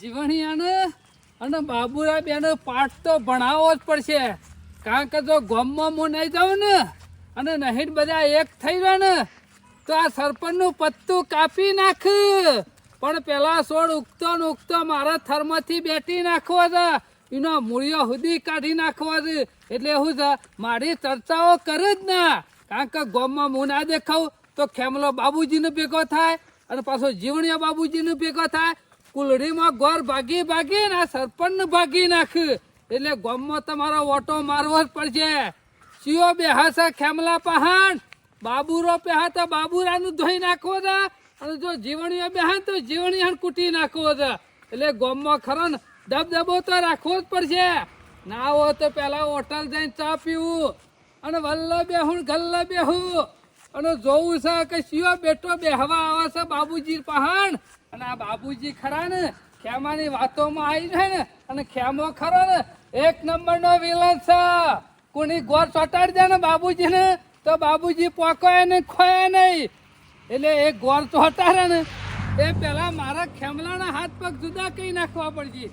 જીવણિયાને અને બાબુરા બેને પાઠ તો ભણાવવો જ પડશે. કારણ કે જો ગામમાં હું નહીં જાઉં ને, અને નહીં બધા એક થઈ જાય ને, તો આ સરપંચનું પત્તું કાપી નાખ. પણ પેલા છોડ ઉગતો ને ઉગતો મારા થર્મથી બેટી નાખવો છે એનો મૂળિયો સુધી કાઢી નાખવો છે એટલે શું છે મારી ચર્ચાઓ કરે જ ના. કારણ કે ગોમમાં હું ના દેખાવ તો ખેમલો બાબુજીનો ભેગો થાય અને પાછો જીવણિયા બાબુજીનો ભેગો થાય. કુલડીમાં ગોર ભાગી ભાગી ને આ સરપંચને ભાગી નાખ. એટલે ગામમાં તમારો ઓટો મારવો જ પડશે. સિયો બેહાસા ખેમલા પહાણ. બાબુરો પહેહા તો બાબુરાનું ધોઈ નાખવો છે અને જો જીવણીઓ બેહા તો જીવણી કૂટી નાખવો છે એટલે ગામમાં ખરો દબદબો તો રાખવો જ પડશે. ના હોય તો પહેલાં હોટલ જઈને ચા પીવું. અને વલ્લ બેહું ગલ્લ બેહું. અને જોવું છે કે સિયો બેટો બેહવા આવે છે બાબુજી પહાણ. અને આ બાબુજી ખરા ને? ખેમાની વાતોમાં આવી જાય ને, અને ખેમો ખરો ને? એક નંબરનો વિલન છે. કોની ગોર ચોટાડી દે ને બાબુજીને તો બાબુજી પોકોય ને ખોય નહીં. એટલે એ ગોર ચોટાડે ને, એ પેલા મારા ખેમલાના હાથ પગ જુદા કઈ નાખવા પડશે.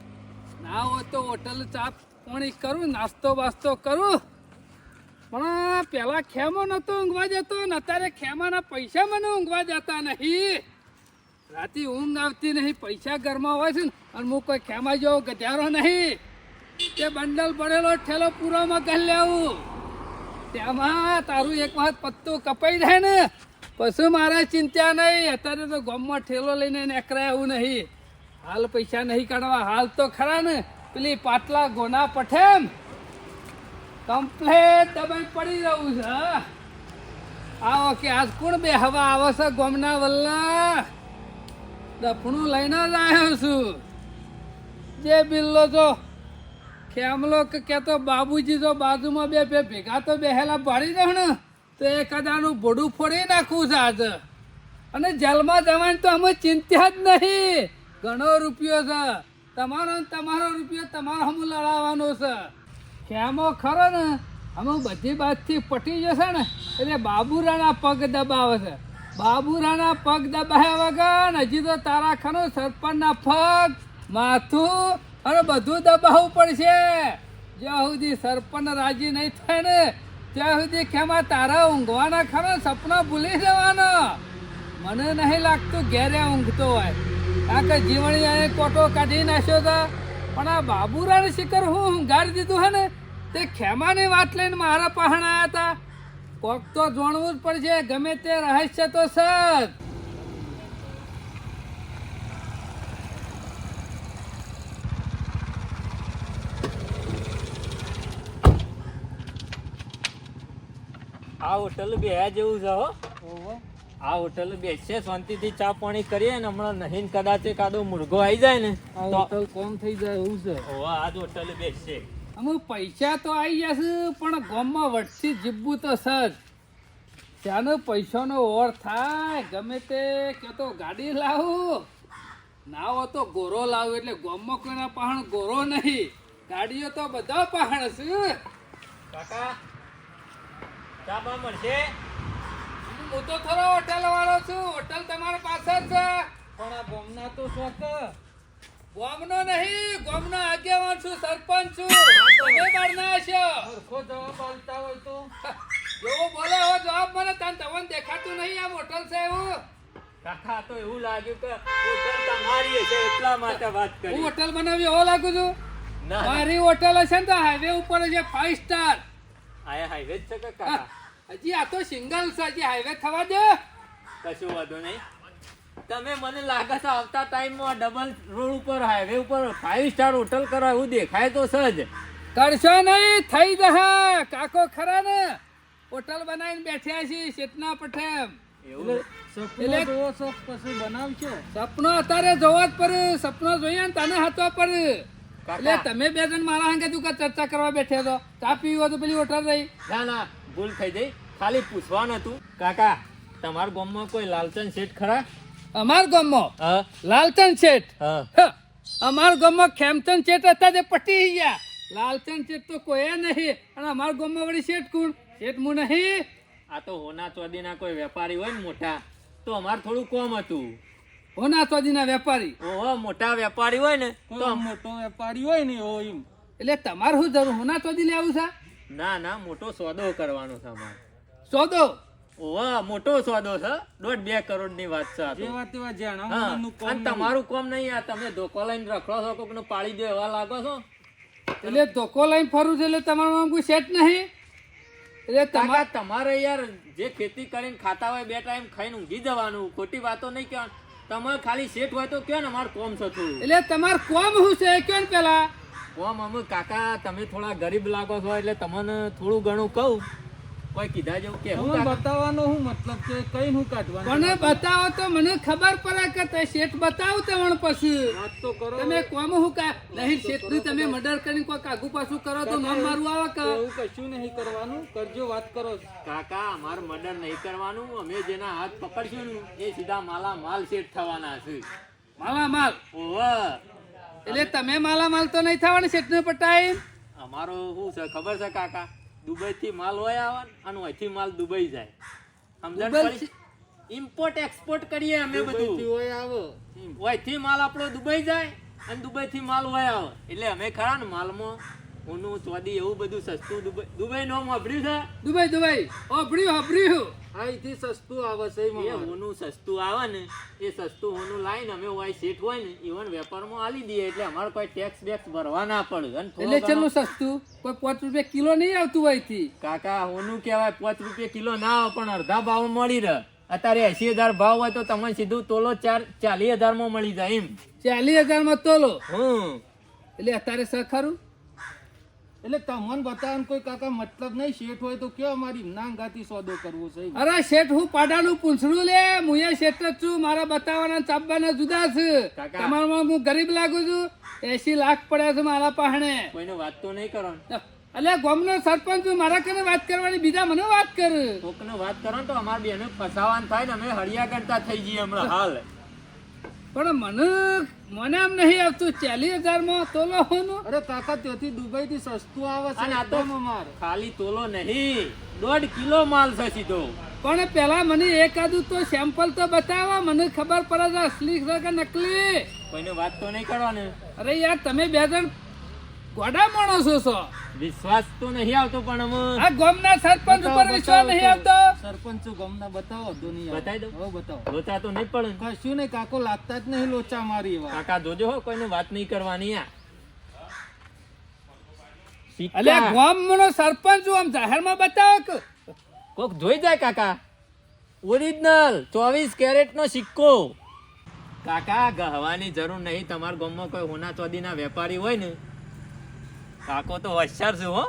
ના હોય તો હોટલ ચા પાણી કરું, નાસ્તો બાસ્તો કરું. પણ પેલા ખેમો નતો ઊંઘવા જતો ને, અત્યારે ખેમાના પૈસા મને ઊંઘવા જતા નહીં. રાતે ઊંઘ આવતી નહીં, પૈસા ઘરમાં હોય છે ને, અને હું કોઈ ખેમા જેવો ગધારો નહીં. તે બંડલ પડેલો ઠેલો પૂરોમાં કરી લેવું. તેમાં તારું એક વખત પત્તું કપાઈ જાય ને, પછી મારે ચિંતા નહીં. અત્યારે તો ગામમાં ઠેલો લઈને નીકળાય એવું નહીં. હાલ પૈસા નહીં કાઢવા, હાલ તો ખરા ને, પેલી પાટલા ગોના પઠેમ. કમ્પ્લેટ દબાઈ પડી રહ્યું છે. આવો કે આજ કોણ બે હવા આવે છે ગોમના વલ્લા? દફણું લઈને જ આવ્યો છું. જે બિલ્લો તો ખેમલો કે કહેતો બાબુજી જો બાજુમાં બે બે ભેગા તો બેહેલા પાડી દઉં ને, તો એ કદાનું ભોડું ફોડી નાખવું છે આજે. અને જેલમાં જવાની તો અમે ચિંતા જ નહીં. ઘણો રૂપિયો છે. તમારો તમારો રૂપિયો તમારો હમ લડાવવાનો છે. ખેમો ખરો ને અમે બધી બાજથી પટી જશે ને, એટલે બાબુરાના પગ દબાવે છે. બાબુરાના પગ દબાવ્યા વગર હજી તો તારા ખરો સરપંચના પગ માથું અને બધું દબાવવું પડશે. જ્યાં સુધી સરપંચ રાજી નહીં થાય ને, ત્યાં સુધી ખેમા તારા ઊંઘવાના ખરો સપના ભૂલી જવાનો. મને નહીં લાગતું ઘેરે ઊંઘતો હોય. કારણ કે જીવણી કોટો કાઢી નાખ્યો તો, પણ આ બાબુરાને શિખર હું ઊંઘાડી દીધું હે ને, તે ખેમાની વાત લઈને મારા પહાણ આવ્યા હતા. કોક તો જોણવું જ પડશે ગમે તે રહસ્ય તો સર આ હોટલ બે જેવું છે હો. આ હોટલ બેસશે શાંતિથી ચા પાણી કરીએ ને હમણાં નહીં કદાચ કાદો મુર્ગો આવી જાય ને. હોટલ કોમ થઈ જાય એવું છે? આ જ હોટલ બેસીએ અમુક પૈસા તો આવી જશે, પણ ગામમાં વટથી જીવવું તો સજ ત્યાંનો પૈસાનો ઓર થાય, ગમે તે કે તો ગાડી લાવું. ના હો તો ગોરો લાવું, એટલે ગામમાં કોઈના પહાણ ગોરો નહીં. ગાડીઓ તો બધા પહાણ છે. કાકા, ચા બા મળશે? હું તો થોડો હોટલ વાળો છું. હોટલ તમારા પાસે જ છે. પણ આ ગોમના તો શોખ ગામનો નહીં ગોમનો આગેવાન છું સરપંચ છું. તમે બહારના છો. સરખો જવાબ બોલતા હોય તો. જો બોલે હો જવાબ મને તને તમને દેખાતું નહીં આ હોટલ છે એવું કાકા તો એવું લાગ્યું કે હોટલ તમારી છે એટલા માટે વાત હું કરી હોટલ બનાવી એવો લાગુ છું. મારી હોટલ હશે ને તો હાઈવે ઉપર છે ફાઈવ સ્ટાર આયા હાઈવે જ છે કાકા? હજી આ તો સિંગલ છે હજી હાઈવે થવા દે. કશું વાંધો નહીં. તમે મને લાગે છે આવતા ટાઈમમાં ડબલ રોડ ઉપર હાઈવે ઉપર ફાઈવ સ્ટાર હોટલ કરો એવું દેખાય તો સજ. કરશો નહીં થઈ જશે. કાકો ખરા ને? હોટલ બનાવીને બેઠ્યા છીએ ચેતના પઠેમ સપનો અત્યારે જોવા જ પડે. સપનો જોઈએ ને તને હતો પડે. એટલે તમે બે જણ મારા હાંગે તું ચર્ચા કરવા બેઠ્યા તો ચા પીવી હોય તો પેલી હોટલ રહી. ના ના ભૂલ થઈ જઈ ખાલી પૂછવાનું હતું. કાકા તમારા ગામમાં કોઈ લાલચંદ શેઠ ખરા? અમાર ગામમાં લાલચંદ શેઠ. હા. અમાર ગામમાં ખેમચંદ શેઠ હતા તે પટી ગયા. લાલચંદ શેઠ તો કોઈ નહીં અને અમાર ગામમાં વળી શેઠ કોણ? શેઠ હું નહીં. આ તો હોના ચોદીના કોઈ વેપારી હોય ને મોટા તો અમારે થોડું કોમ હતું. હોના ચોદીના વેપારી. ઓહો મોટા વેપારી હોય ને તો મોટો વેપારી હોય ને એવો એમ. એટલે તમારે શું જરૂર હોના ચોદી લેવું છે? ના ના મોટો સોદો કરવાનો છે અમારે. સોદો? ઓહો મોટો સોદો છે દોઢ બે કરોડની વાત છે જે વાત જાણા કોમ અને તમારું કોમ નહીં આ તમે ધોકો લઈને રખડો છો કોકનું પાળી દો એવા લાગો છો. એટલે ધોકો લઈને ફરું છે એટલે તમારું કોઈ સેટ નહીં? એટલે તમારે તમારે યાર જે ખેતી કરીને ખાતા હોય બે ટાઈમ ખાઈને ઊંઘી જવાનું ખોટી વાતો નહીં કહેવાનું. તમારે ખાલી શેઠ હોય તો કયો ને અમારું કોમ છે થોડું એટલે તમારું કોમ શું છે? કયો ને પેલા? કોમ અમે કાકા તમે થોડા ગરીબ લાગો છો એટલે તમને થોડું ઘણું કહું. કોઈ કીધા જેવું કે બતાવવાનો હું મતલબ છે કઈ હું કાઢવાનું? મને બતાવો તો મને ખબર પડે કે તે શેઠ બતાવો પછી. વાત તો કરો. તમે કોમ હું કા નહીં શેઠનું તમે મર્ડર કરીને કોઈ કાગુ પાછું કરો તો નામ મારું આવે કે? એવું કશું નહીં કરવાનું. કરજો વાત કરો. કાકા અમારે મર્ડર નહીં કરવાનું. અમે જેના હાથ પકડશું ને એ સીધા માલા માલ સેટ થવાના છે. માલા માલ? ઓહ. એટલે તમે માલા માલ તો નહીં થવાના શેઠને પટાઈ અમારો શું છે ખબર છે કાકા? દુબઈ થી માલ હોય આવે અને અહીંથી માલ દુબઈ જાય. સમજણ? પડી ઇમ્પોર્ટ એક્સપોર્ટ કરીએ અમે બધું. હોય આવો. અહીંથી માલ આપણો દુબઈ જાય અને દુબઈ થી માલ હોય આવે. એટલે અમે ખરા ને માલમાં ઊનું ચોદી એવું બધું સસ્તું દુબઈ દુબઈ નો વાપર્યું છે. Dubai Dubai. ઓભળ્યું ઓભળ્યું અહીંથી સસ્તું આવે છે એ. હોનું સસ્તું આવે ને એ સસ્તું હોનું લાવીને અમે હોય સેટ હોય ને ઇવન વેપારમાં આલી દઈએ એટલે અમારે કોઈ ટેક્સ બેક્સ ભરવા ના પડે. એટલે ઘણો- સસ્તું? કોઈ પાંચ રૂપિયા કિલો નહીં આવતું હોયથી? કાકા હોનું કહેવાય પાંચ રૂપિયા કિલો ના આવે પણ અડધા ભાવ મળી રહે. અત્યારે એસી હજાર ભાવ હોય તો તમને સીધું તોલો ચાર ચાલીસ હજારમાં મળી જાય એમ. ચાલીસ હજારમાં તોલો? હમ. એટલે અત્યારે સર ખરું એટલે તમને બતાવવાનું કોઈ કાકા મતલબ નહીં શેઠ હોય તો કયો અમારી નાંગાથી સોદો કરવો છે. અરે શેઠ હું પાડાનું પૂંછડું લે હું એ શેઠ જ છું મારા બતાવવાના ચાપવાના જુદા છે. તમારામાં હું ગરીબ લાગુ છું એસી લાખ પડ્યા છે મારા પાહણે. કોઈને વાત તો નહીં કરો. એટલે ગામનો સરપંચ મારા કને વાત કરવાની બીજા મને વાત કર. કોકને વાત કરો તો અમારી બેને ફસાવાન થાય ને અમે હળિયા કરતા થઈ જઈએ હમણાં હાલ. પણ મને મને એમ નહીં આવતું ચાલીસ હજારમાં તોલો હોનું અરે કાકા ત્યાંથી દુબઈ થી સસ્તું આવે છે અને આ તો ખાલી તોલો નહીં દોઢ કિલો માલ છે સીધો. પણ પેલા મને એકાદું તો સેમ્પલ તો બતાવો મને ખબર પડે છે અસલી છે કે નકલી? કોઈને વાત તો નહીં કરવાની. અરે યાર તમે બે જણ ગોડા માણસો છો? વિશ્વાસ તો નહીં આવતો પણ અમે આ ગામના સરપંચ ઉપર વિશ્વાસ નહીં આવતો? સરપંચ ગામના બતાવો દુનિયા. બતાવી દઉં? હવે બતાવો. લોચા તો નહીં પડે કશું નહીં કાકો લાગતા જ નહીં લોચા મારી એવા. કાકા જોજો હો કોઈને વાત નહીં કરવાની આ. અલે ગામનો સરપંચ આમ જાહેરમાં બતાવો કે? કોક જોઈ જાય કાકા? ઓરિજિનલ ચોવીસ કેરેટ નો સિક્કો. કાકા ગહવાની જરૂર નહીં. તમારા ગામમાં કોઈ હોના ચોદીના વેપારી હોય ને કાકો તો હોશિયાર છે હો.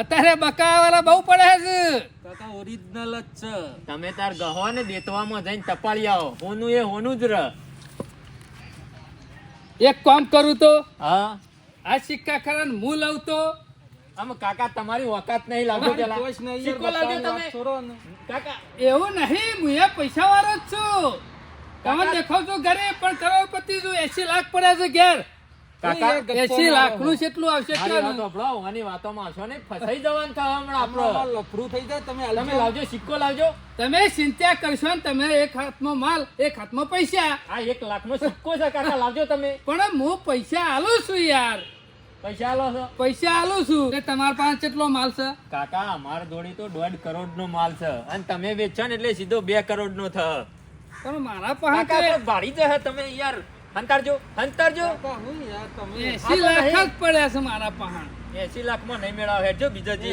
અત્યારે બકાવાલા બહુ પડે છે. કાકા ઓરિજિનલ જ છે. તમે તાર ગહો ને દેતવામાં જઈને ટપાળી આવો. હોનું એ હોનું જ રહ એક કામ કરું તો હા. આ સિક્કા ખરા હું લઉં તો. આમ કાકા તમારી ઓકાત નહીં લાગો પેલા. સિક્કો લાવજો તમે. કાકા. એવું નહીં હું એ પૈસા વાળો જ છું. તમે દેખો છો ઘરે પણ કરોડપતિ છું એસી લાખ પડ્યા છે ઘેર. કાકા એ ગપ્પો એસી મારો. લાખનું કેટલું આવશે? મારી કયો વાત ને? સાંભળો, આની વાતોમાં આવશો નહીં ફસાઈ જવાનું થાય હમણાં આપણો. લફરું થઈ જાય તમે તમે લાવજો સિક્કો લાવજો. તમે ચિંતા કરશો ને તમે એક હાથમાં માલ એક હાથમાં પૈસા. આ એક લાખ નો સિક્કો છે કાકા લાવજો તમે. પણ હું પૈસા આલું છું યાર. પૈસા આલો છો? પૈસા આલું છું. કે તમારા પાસે કેટલો માલ છે? કાકા અમાર જોડી તો દોઢ કરોડ નો માલ છે. અને તમે વેચો ને એટલે સીધો બે કરોડ નો થયો પણ મારા પાસે ભાડી જશે તમે યાર. હંતારજો હંતારજો. એસી લાખ જ પડ્યા છે મારા પહાણ. એસી લાખમાં નહીં મેળાવ જો બીજા જે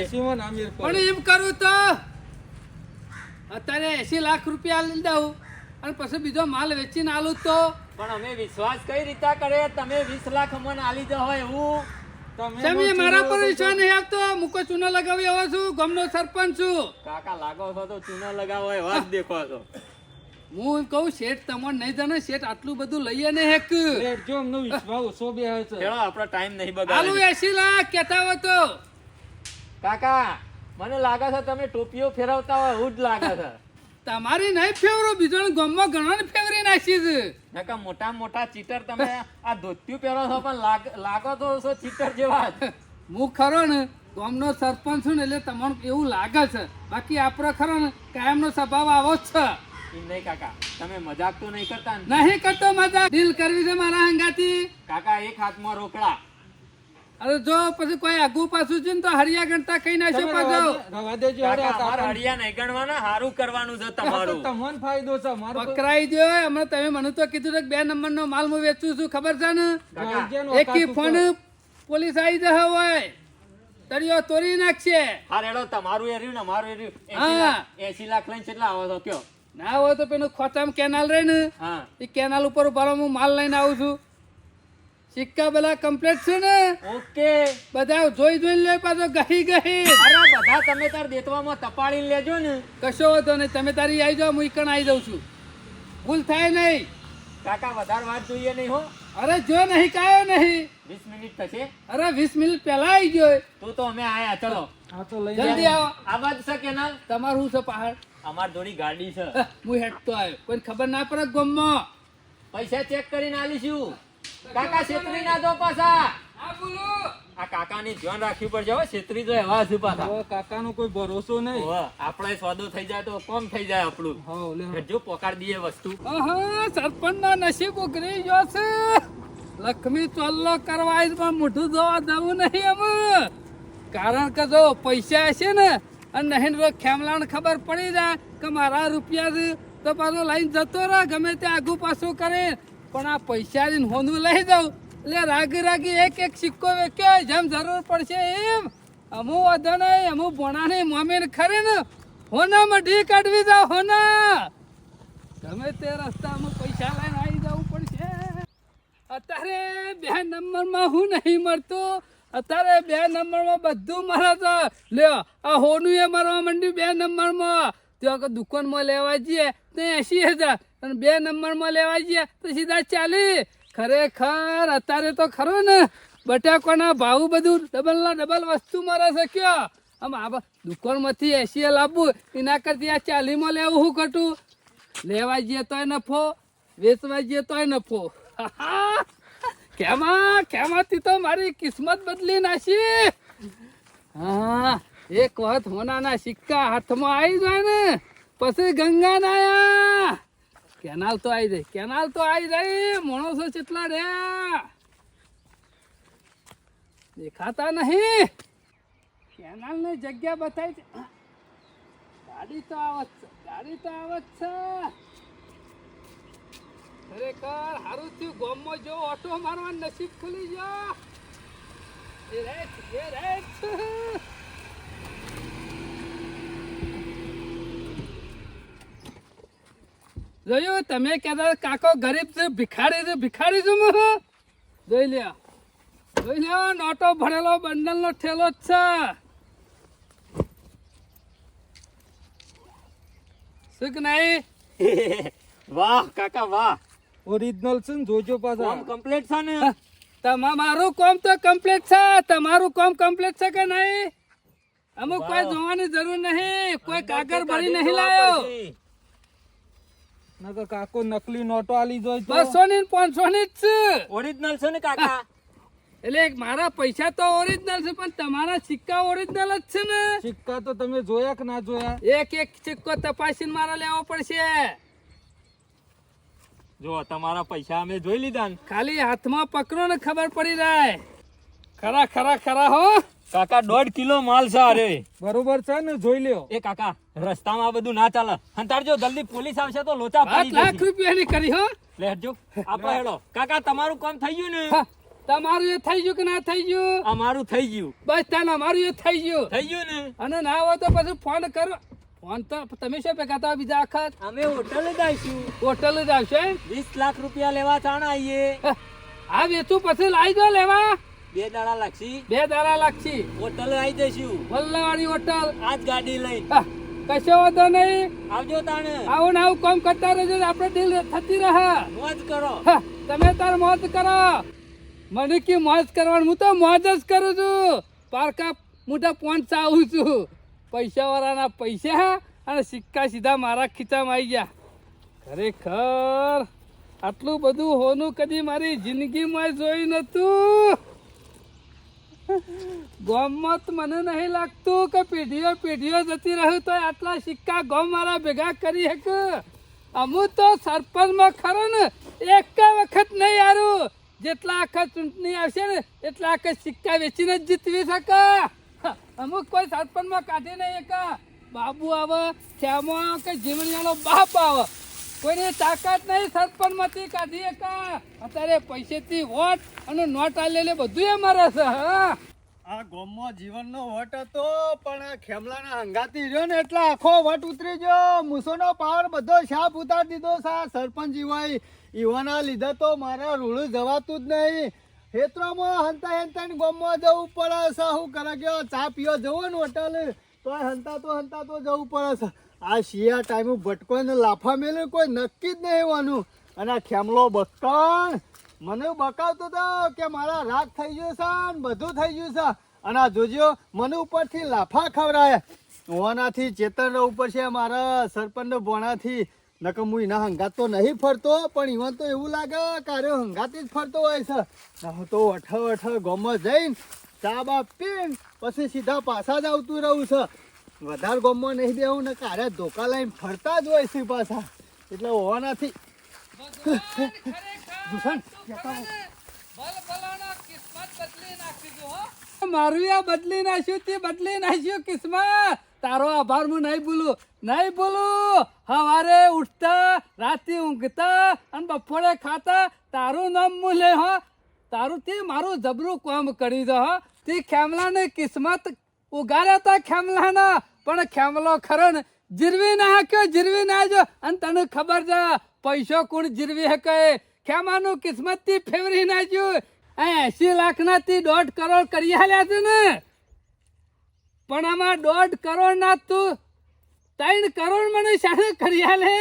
પણ એમ કરું તો અત્યારે એસી લાખ રૂપિયા લઈ દઉં અને પછી બીજો માલ વેચીને આલું તો? પણ અમે વિશ્વાસ કઈ રીતે કરે? તમે વીસ લાખ અમને આલી દો હોય એવું. તમે મારા પર ચૂનો વિશ્વાસ નહીં આપતો હું કોઈ ચૂનો લગાવી આવ્યો છું? ગામનો સરપંચ છું. કાકા લાગો છો તો ચૂનો લગાવો એવા વાત દેખો છો. હું એમ કહું શેઠ તમને નહીં જાણે શેઠ આટલું બધું લઈએ ને હેક. જો એમનો વિશ્વાસ ઓછો બેસે છે. ચલો આપણો ટાઈમ નહીં આલુ બગાડે. એસી લાખ કેતા હોય તો. કાકા મને લાગે છે તમે ટોપીઓ ફેરવતા હોય એવું જ લાગે છે. તમારી નહીં ફેવરો બીજો ગામમાં ઘણા ફેવરી નાખી છે. નકા મોટા મોટા ચીટર તમે આ ધોતિયું પહેરો છો પણ લાગો તો છો ચીટર જેવા. હું ખરો ને ગામનો સરપંચ છું ને એટલે તમને એવું લાગે છે. બાકી આપણો ખરો ને કાયમનો સ્વભાવ આવો જ છે. નહીં કાકા તમે મજાક તો નહીં કરતા નહીં કરતો મજા ડીલ કરવી છે મારા હંગાથી. કાકા એક હાથમાં રોકડા. અરે જો પછી કોઈ આગુ પાછું છે ને તો હરિયા ગણતા કઈ નાખ્યો તમે પાછો. રવા દેજો હેડો કાકા આ મારા કાકા. હળિયા નહીં ગણવાના હારું કરવાનું છે તમારું. તમને ફાયદો છે મારું તો- પકડાઈ હમણાં તમે મને તો કીધું કે બે નંબર નો માલ હું વેચું છું. ખબર છે ને? એકી ફોન પોલીસ આવી જ હોય. તળિયો તોડી નાખશે. હા રેડો તમારું એ રહ્યું ને મારું એ રહ્યું. એસી હા. લાખ એસી લાખ લઈને કેટલા આવો તો કયો? ના હોય તો પેલું ખોટામાં કેનાલ રહે ને હા. એ કેનાલ ઉપર ઊભા હું માલ લઈને આવું છું. સિક્કા બધા કમ્પ્લીટ છે ને? ઓકે. બધા જોઈ જોઈ લે પાછો ગહી ગહી. અરે બધા તમે તાર દેતવામાં તપાડીને લેજો ને. કશો વાંધો નહીં તમે તારી આવી જાઓ હું ઈકણ આવી જાઉં છું. ભૂલ થાય નહીં. કાકા વધારે વાત જોઈએ નહીં હો. અરે જો નહીં કાયો નહીં. વીસ મિનિટ થશે. અરે વીસ મિનિટ પહેલા આવી ગયો. તો તો અમે આયા ચલો. હા તો લઈ જલ્દી આવો. આ બાજુ છે કેનાલ? તમારું શું છે પહાડ? અમાર જોડી ગાડી છે. હું હેઠતો આવ્યો કોઈ ખબર ના પડે ગમમાં? પૈસા ચેક કરીને આલીશું. કાકા છેતરી ના દો પાછા. આ બોલો. આ કાકાની ધ્યાન રાખવી પડશે હો છેતરી તો એવા છે પાછા. હવે કાકાનો કોઈ ભરોસો નહીં. આપણે સોદો થઈ જાય તો કોમ થઈ જાય આપણું. જો પોકાર દઈએ વસ્તુ. સરપંચ ના નસીબ ઉઘરી ગયો છે. લક્ષ્મી ચોલ્લો કરવા મોઢું ધોવા દઉં નહીં એમ. કારણ કે જો પૈસા હશે ને અને નહીં તો ખેમલાણ ખબર પડી જાય કે મારા રૂપિયા તો પાછો લઈને જતો રહે, ગમે તે આગુ પાછું કરે. પણ આ પૈસા લઈને હોનું લઈ જાઉં. એટલે રાગી રાગી એક એક સિક્કો વેચ્યો જેમ જરૂર પડશે એમ. અમુ વધો નહીં, અમુ ભોણા નહીં મમ્મીને ખરી ને હોના મઢી કાઢવી જાવ હોના. ગમે તે રસ્તામાં પૈસા લઈને આવી જવું પડશે. અત્યારે બે નંબરમાં હું નહીં મળતું. અત્યારે બે નંબરમાં બધું મળે છે લ્યો, આ હોનું એ મારવા માંડ્યું બે નંબરમાં. ત્યાં કે દુકાનમાં લેવા જઈએ તો એસી હજાર. અને બે નંબરમાં લેવા જઈએ તો સીધા ચાલી ખરેખર અત્યારે તો ખરો ને, બટાકાના ભાવ બધું ડબલના ડબલ વસ્તુ મારે છે કયો. આમ આ દુકાનમાંથી એસી લાવવું, એના કરતી આ ચાલીમાં લેવું હું ખોટું? લેવા જઈએ તોય નફો, વેચવા જઈએ તોય નફો. કેમાં? કેમાંથી તો મારી કિસ્મત બદલી નાખી? હા, એક વખત હોનાના સિક્કા હાથમાં આવી જાય ને, પછી ગંગા નાયા કેનાલ તો આવી જાય, કેનાલ તો આવી જાય, માણસો કેટલા રહ્યા. દેખાતા નહીં. કેનાલ ને જગ્યા બતાવી ગાડી તો આવત ગાડી તો આવત છે. ખરેખર હારું થયું. ગોમમાં જો ઓટો મારવા નસીબ ખુલી ગયો. એ રેટ એ રેટ જોયું, તમે કહેતા કાકો ગરીબ છે, ભિખારી છે, ભિખારી છું. હું જોઈ લ્યો. જોઈ લ્યો, નોટો ભરેલો બંડલ નો ઠેલો જ છે. શું કે નહીં? વાહ, કાકા, વાહ. ઓરિજિનલ છે ને જોજો પાછા. કોમ કમ્પ્લીટ છે ને? તમારું કામ તો કમ્પ્લીટ છે. તમારું કામ કમ્પ્લીટ છે કે નહીં? અમુક કોઈ જોવાની જરૂર નહીં. કોઈ કાગર ભરી નહીં લાયો. નકર કાકો નકલી નોટો આલી જોઈ બસો ની પાંચસો ની જ છે. ઓરિજિનલ છે ને કાકા? એટલે મારા પૈસા તો ઓરિજિનલ છે પણ તમારા સિક્કા ઓરિજિનલ જ છે ને. સિક્કા તો તમે જોયા કે ના જોયા? એક એક સિક્કો તપાસીને મારા લેવો પડશે. જો તમારા પૈસા અમે જોઈ લીધા ને. ખાલી હાથમાં પકડો ને ખબર પડી જાય. ખરા ખરા ખરા હો. કાકા દોઢ કિલો માલ છે અરે બરોબર છે ને જોઈ લ્યો. એ કાકા રસ્તામાં આ બધું ના ચાલે. હંતાડજો જલ્દી પોલીસ આવશે તો લોચા પાંચ પડી લાખ રૂપિયાની કરી હો. લેજો આપો હેડો. કાકા તમારું કામ થઈ ગયું ને? તમારું એ થઈ ગયું કે ના થઈ ગયું? અમારું થઈ ગયું. બસ તાન અમારું એ થઈ ગયું. થઈ ગયું ને? અને ના હોય તો પછી ફોન કરો. ફોન તો તમે શું હતા બીજા વખત અમે હોટલ જ આવીશું હોટલ જ આવશે વીસ લાખ રૂપિયા લેવા ચાણ આવીએ આ વેચું પછી લાવી દો લેવા. બે દાડા લાગશી? બે દાડા લાગશી. હોટલ આવી જઈશું. વલ્લાવાળી હોટલ. આજ ગાડી લઈ. કશો વાંધો નહીં. આવજો તાણે. આવું ને આવું કામ કરતા રહેજો આપણે ડીલ થતી રહે. મોજ કરો. તમે તાર મોજ કરો. મને કે મોજ કરવાનું હું તો મોજ જ કરું છું. પારકા મોટા પોન્ટ આવું છું. પૈસા વાળાના પૈસા અને સિક્કા સીધા મારા ખીચામાં આવી ગયા. ખરેખર આટલું બધું હોનું કદી મારી જિંદગીમાં જોયું નતું ગામમાં તો મને નહીં લાગતું કે પેઢીઓ પેઢીઓ જતી રહ્યું તો આટલા સિક્કા ગોમ મારા ભેગા કરી હક. અમુક તો સરપંચમાં ખરો ને, એક વખત નહીં હારું. જેટલા આખા ચૂંટણી આવશે ને, એટલા આખા સિક્કા વેચીને જ જીતવી શકે. અમુક કોઈ સરપંચમાં કાઢી નહીં એક. બાબુ આવે આવે કે જીવણિયાનો બાપ આવે. કોઈની તાકાત નહીં સરપંચમાંથી કાઢી એક. અત્યારે પૈસેથી વોટ અને નોટ આલેલે બધું એ મારે છે, હા. આ ગોમમાં જીવનનો વટ હતો, પણ ખેમલાના હંગાતી રહ્યો ને એટલે આખો વટ ઉતરી ગયો. મૂસોનો પાવર બધો શાપ ઉતારી દીધો સા સરપંચ જીવાય ઈવાના લીધે તો મારા રૂળું જવાતું જ નહીં. હેત્રોમાં હંતા હંતા ગોમમાં જવું પડે છે. શું કરે ગયો, ચા પીવા જવું ને હોટલ. તો હંતા તો હંતા તો જવું પડે છે. આ શિયા ટાઈમે ભટકો લાફા મેલે, કોઈ નક્કી જ નહીં હોવાનું. અને ખેમલો બકણ મને બકાવતો હતો કે મારા રાગ થઈ ગયો છે બધું થઈ ગયું છે. અને આ જોજો મને ઉપરથી લાફા ખવડાય ઓનાથી ચેતન ઉપર છે મારા સરપંચ ભોણાથી. નકર હું એના હંગાત તો નહીં ફરતો, પણ ઈવન તો એવું લાગે કે અરે હંગાતી જ ફરતો હોય છે. હું તો અઠ અઠ ગોમાં જઈને ચા બા પીન પછી સીધા પાછા જ આવતું રહું છે. વધારે ગોમમાં નહીં દેવું ને કારે ધોકા લઈને ફરતા જ હોય છે પાછા. એટલે હોવાનાથી. મારું આ બદલી નાખ્યું, તે બદલી નાખ્યું કિસ્મત. તારો આભાર હું નહીં ભૂલું નહીં ભૂલું. સવારે ઉઠતા, રાતે ઊંઘતા અને બપોરે ખાતા, તારું નામ હું લે હો. તારું તે મારું જબરું કામ કરી દો હો. તે ખેમલાને કિસ્મત ઉગાડ્યા હતા ખેમલાના, પણ ખેમલો ખરો ને, જીરવી ના હાક્યો જીરવી ના જો. અને તને ખબર છે, પૈસો કોણ જીરવી હકે? ખેમાનું કિસ્મતથી ફેવરી નાખ્યું એસી લાખ ના થી દોઢ કરોડ કરી હાલ્યા છે ને. પણ આમાં દોઢ કરોડ ના તું. ત્રણ કરોડ મને શાને કરી હાલે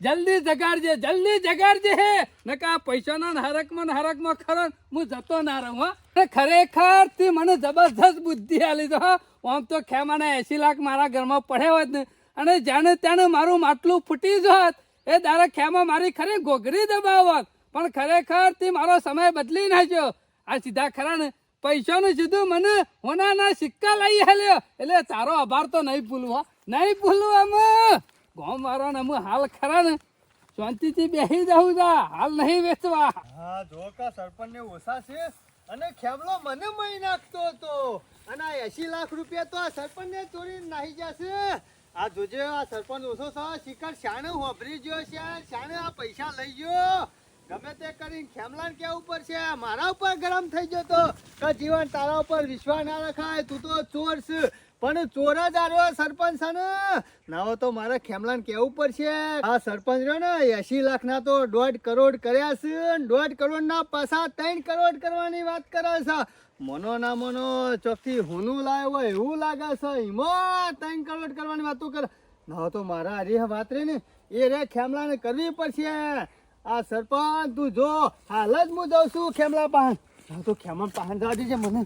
જલ્દી જગાડજે જલ્દી જગાડજે હે. નકા પૈસાના હરકમાં હરકમાં ખરો હું જતો ના રહું, હા. ખરેખર તે મને જબરજસ્ત બુદ્ધિ આલી તો આમ તો ખેમાના એસી લાખ મારા ઘરમાં પડે હોત ને, અને જાણે ત્યાં મારું માટલું ફૂટી જોત એ દારા ખેમાં મારી ખરી ઘોઘરી દબાવત. પણ ખરેખર તે મારો સમય બદલી નાખ્યો. આ સીધા ખરા ને પૈસાનું સીધું મને હોનાના સિક્કા લઈ હાલ્યો એટલે તારો આભાર તો નહીં ભૂલવો નહીં ભૂલવો અમે. ગોમ મારો ને અમે હાલ ખરા ને. શાંતિથી બેસી જવું જા, હાલ નહીં વેચવા. હા, જો કા સરપંચ ને ઓછા છે અને ખેમલો મને મહી નાખતો હતો. અને આ એસી લાખ રૂપિયા તો આ સરપંચ ને ચોરી નાહી જશે. આ જોજે આ સરપંચ ઓછો છે શિકાર શાણે હોભરી ગયો છે, શાણે આ પૈસા લઈ ગયો. ગમે તે કરીને ખેમલાન ઉપર છે મારા ઉપર ગરમ થઈ ગયો તો કે જીવન તારા ઉપર વિશ્વાસ ના રખાય, તું તો ચોર છે. પણ ચોર જ આવ્યો સરપંચ છે ને નાવો તો મારે ખેમલાન કેવું પડશે આ સરપંચ રહ્યો ને એસી લાખ ના તો દોઢ કરોડ કર્યા છે દોઢ કરોડ ના પાછા ત્રણ કરોડ કરવાની વાત કરે છે. મનો ના મનો, ચોકથી હુનું લાવ્યો હોય એવું લાગે છે. એમાં ત્રણ કરોડ કરવાની વાતો કરે. નાવો તો મારા અરે વાત રે ને, એ રે ખેમલાને કરવી પડશે. આ સરપંચ, તું જો, હાલ જ હું જાઉં છું ખેમલા પાન તો ખેમા પાન જવા દેજે મને.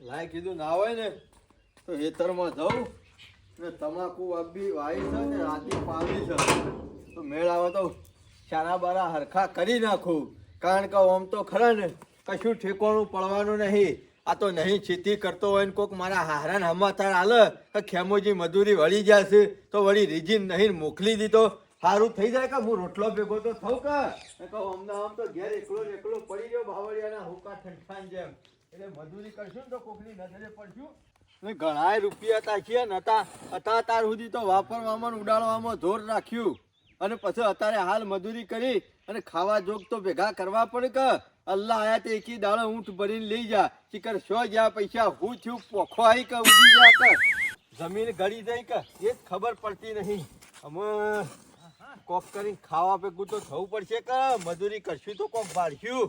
લાય કીધું ના હોય ને, તો હેતરમાં જાઉં. ને તમાકુ અબી વાઈ છે ને રાતી પાવી છે. તો મેળ આવે તો ચારા બારા હરખા કરી નાખું. કારણ કે આમ તો ખરા ને, કશું ઠેકોણું પડવાનું નહીં. આ તો નહીં ખેતી કરતો હોય ને કોક મારા હારાન હમાતાર હાલ. ખેમોજી મજૂરી વળી જશે તો વળી રીજીન નહીં મોકલી દીધો. સારું થઈ જાય કે હું રોટલો ભેગો તો થઉં કે? કહું અમને આમ તો ઘેર એકલો એકલો પડી ગયો બાવળિયાના હુકા ઠંઠાન જેમ. એટલે મજૂરી કરશું તો કોકની નજરે પડશું. ને ઘણાય રૂપિયા તાખ્યા નતા. હતા તાર સુધી તો વાપરવામાં ઉડાડવામાં જોર રાખ્યું. અને પછી અત્યારે હાલ મજૂરી કરી અને ખાવા જોગ તો ભેગા કરવા પડે કે? અલ્લાહ આયા તે એકી દાડો ઊંટ ભરીને લઈ જા. ચીકર શો જ્યાં પૈસા હું થયું પોખો આવી કે ઉડી ગયા કર જમીન ગળી જાય કે? એ જ ખબર પડતી નહીં. અમે કોક કરીને ખાવા ભેગું તો થવું પડશે કે મજૂરી કરશું તો કોક ભાડ્યું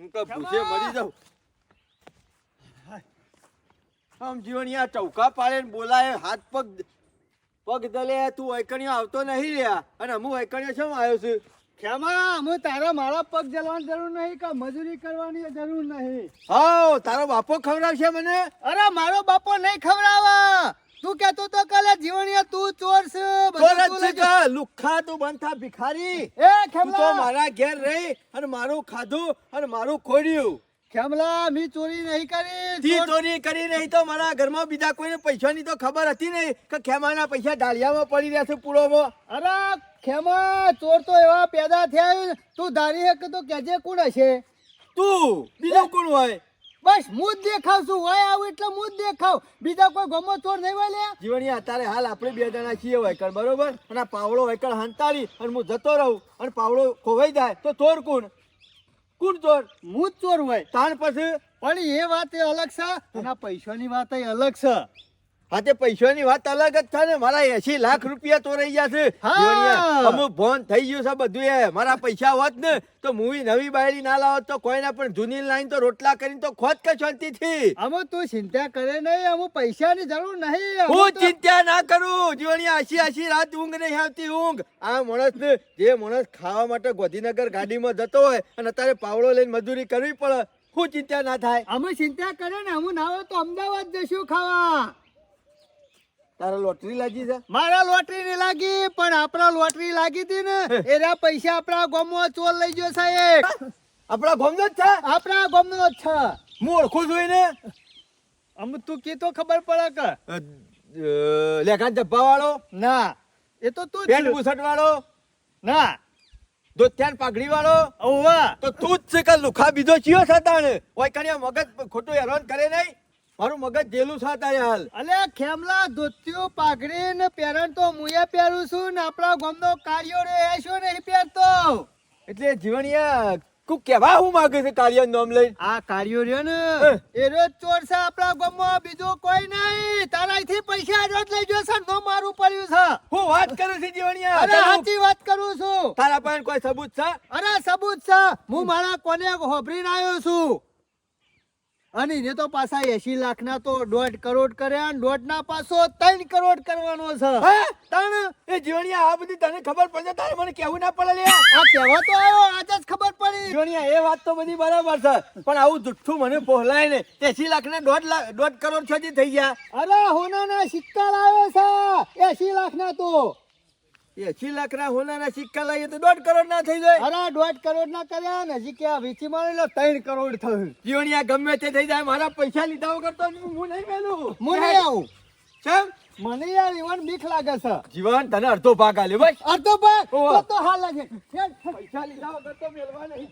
હું તો ભૂસે મરી જાઉં. આમ જીવણિયા ચૌકા પાડે ને બોલાય હાથ પગ પગ દલે તું વૈકણીઓ આવતો નહીં રહ્યા. અને હું વૈકણીઓ શું આવ્યો છું? ખેમા હું તારા મારા પગ જલવાની જરૂર નહીં કે મજૂરી કરવાની જરૂર નહીં. હા તારો બાપો ખવડાવશે મને? અરે મારો બાપો નહીં ખવડાવા. તું કેતો તો કાલે જીવણિયા તું ચોર છે ચોર જ છે કે લુખ્ખા તું બંધ ભિખારી. એ તું તો મારા ઘેર રહી અને મારું ખાધું અને મારું ખોડ્યું. ખેમલા મી ચોરી નહીં કરી તી ચોરી કરી નહીં તો મારા ઘરમાં બીજા કોઈને પૈસાની તો ખબર હતી નહીં કે ખેમાના પૈસા ડાળિયામાં પડી રહ્યા છે પૂળોમાં અરે ખેમા ચોર તો એવા પેદા થયા તું ધારી હક તો કેજે કોણ હશે? તું બીજો કોણ હોય? બસ હું જ દેખાવ છું હોય આવું એટલે હું જ દેખાવ. બીજા કોઈ ગમો ચોર નહીં હોય લ્યા જીવણીયા અત્યારે હાલ આપણે બે જણા છીએ વૈકલ બરોબર? અને આ પાવડો વૈકલ હંતાડી અને હું જતો રહું અને પાવડો ખોવાઈ જાય તો ચોર કોણ? કોણ ચોર? હું જ ચોર હોય. તાણ પછી? પણ એ વાત એ અલગ છે અને પૈસાની વાત એ અલગ છે. હા તે પૈસાની વાત અલગ જ છે ને. મારા એસી લાખ રૂપિયા ચોરાઈ ગયા છે અમુક ભોન થઈ ગયું છે બધું એ. મારા પૈસા હોત ને તો મૂવી નવી બાયડી ના લાવત તો કોઈને પણ જૂની લાઈન તો રોટલા કરીને તો ખોત કે શાંતિથી. અમુ તું ચિંતા કરે નહીં. અમે પૈસાની જરૂર નહીં. હું ચિંતા ના કરું. જીવણી આશી આશી રાત ઊંઘ નહીં આવતી ઊંઘ. આ માણસ ને જે માણસ ખાવા માટે ગોધીનગર ગાડીમાં જતો હોય અને અત્યારે પાવડો લઈને મજૂરી કરવી પડે હું ચિંતા ના થાય. અમે ચિંતા કરે ને. અમે ના હોય તો અમદાવાદ જશું ખાવા. તારે લોટરી લાગી છે? મારા લોટરી નહીં લાગી પણ આપણા લોટરી લાગી હતી ને એના પૈસા આપણા ગામમાં ચોર લઈ ગયો સાહેબ. આપણા ગોમનો જ છે? આપણા ગામનો જ છે. હું ઓળખું છું એને. અમ તું કીધો ખબર પડે કે? લેખા ડબ્બા વાળો ના એ તો તું પેન્ટ બુસટ વાળો ના. દોત્યાન પાઘડી વાળો ઓવા. તો તું જ છે કે લુખા બીજો ચિયો છે તાણે? ઓય કણ્યા મગજ ખોટું હેરાન કરે નહીં? મારું મગજ જેલું છે તારે હાલ. અલે ખેમલા ધોતિયું પાઘડી ને પહેરણ તો મુએ પહેરું છું ને આપણા ગામનો કાર્યો રે એ શું નહીં પહેરતો? એટલે જીવણિયા કુ કેવા હું માંગે છે કાર્ય નામ લઈ આ કાર્યો રહ્યો ને એ રોજ ચોર છે આપણા ગામમાં બીજો કોઈ નહીં. તારાથી પૈસા રોજ લઈ ગયો છે નો મારું પડ્યું છે. હું વાત કરું છું જીવણિયા અરે સાચી વાત કરું છું. તારા પાસે કોઈ સબૂત છે? અરે સબૂત છે. હું મારા કોને હોભરીને આવ્યો છું? અને એને તો પાછા એસી લાખ ના તો દોઢ કરોડ કર્યા અને દોઢ ના પાછો ત્રણ કરોડ કરવાનો છે. હે? એ જીવણિયા આ બધી તને ખબર પડશે તારે મને કેવું ના પડે લે આ કેવો તો આવ્યો આજ જ ખબર પડી. જીવણિયા એ વાત તો બધી બરાબર છે. પણ આવું જુઠ્ઠું મને પહોલાય ને એસી લાખ ને દોઢ લાખ દોઢ કરોડ સુધી થઈ ગયા. અરે હોનાના સિક્કા લાવ્યો છે. એસી લાખ ના તો. એસી લાખ ના હોનાના સિક્કા લાવીએ તો દોઢ કરોડ ના થઈ જાય. અરે દોઢ કરોડ ના કર્યા ને હજી કે લો ત્રણ કરોડ થયું. જીવણિયા ગમે તે થઈ જાય મારા પૈસા લીધા વગર તો હું નહીં મેલું. હું નહીં આવું. ચમ? મને યાર જીવન બીક લાગે છે. જીવન તને અડધો ભાગ આલ્યો ભાઈ અડધો ભાગ? તો હાલ લાગે પૈસા લીધા વગર તો મેળવા નહીં